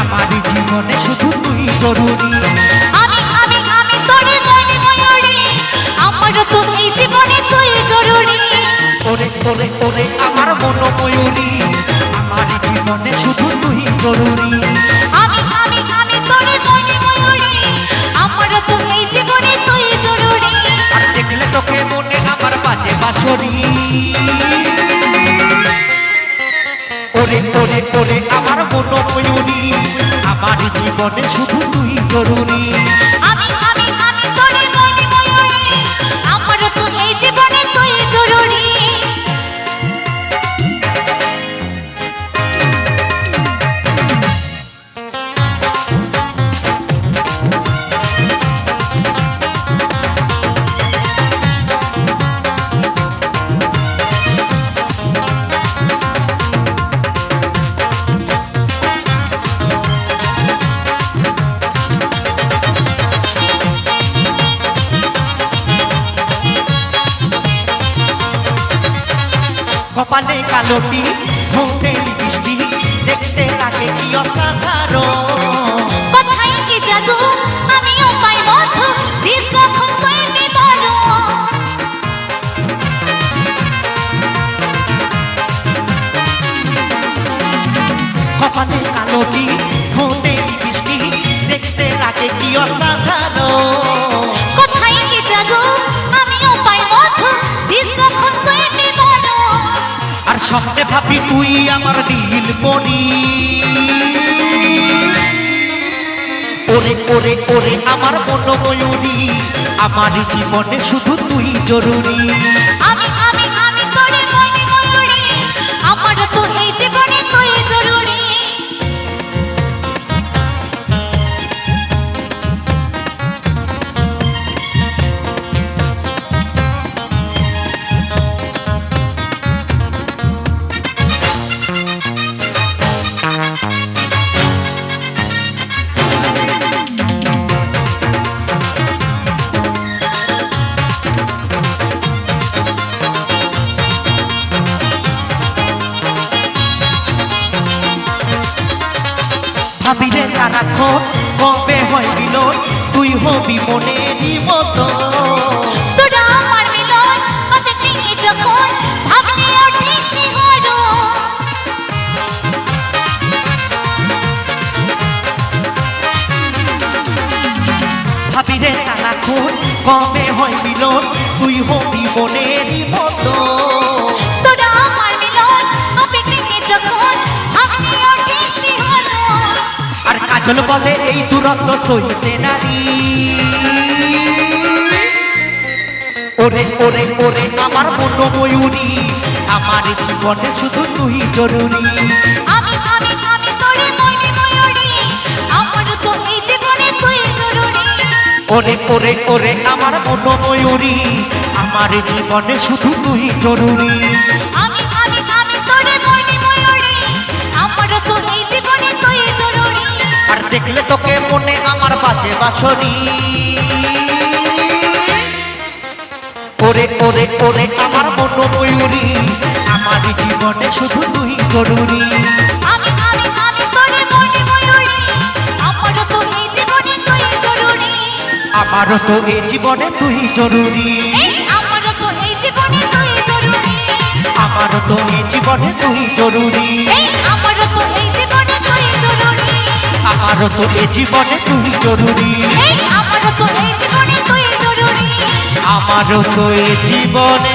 আমার জীবনে শুধু তুই জরুরি। আমি আমি আমি আমার তুমি জরুরি। ওরে ওরে ওরে আমার মন ওরে ওরে ওরে আমার মন ময়ূরী আমার জীবনে শুধু তুই আমি আমি কপালে কালোটি হোটে স্বপ্নে ভাবি তুই আমার নীল মনি। ওরে ওরে ওরে, আমার মন আমার জীবনে শুধু তুই জরুরি। ভাবিলে সারাক্ষণ কবে হয় মিলন? তুই হবি মনেরই মতো। ভাবিলে সারাক্ষণ কবে হয় মিলন? তুই হবি মনেরই কাজল বলে এই দূরত্ব সইতে নারী। ওরে ওরে ওরে আমার মন ময়ূরী আমার জীবনে শুধু তুই জরুরি। আমি আমি আমি তোরে মনে ময়ূরী আমারও তো এই জীবনে তুই জরুরি। ওরে ওরে ওরে আমার মন ময়ূরী আমার জীবনে শুধু তুই জরুরি। আমি বাসরি ওরে ওরে ওরে আমার মন ময়ূরী আমার জীবনে শুধু তুই জরুরি। আমারও তো এই জীবনে তুই জরুরি। আমারও তো এই জীবনে তুই জরুরি। আমারও তো এই জীবনে তুই জরুরি। আমারও তো এই জীবনে তুই জরুরি। আমার আমারও তো এই জীবনে তুই জরুরি। আমারও তো এই জীবনে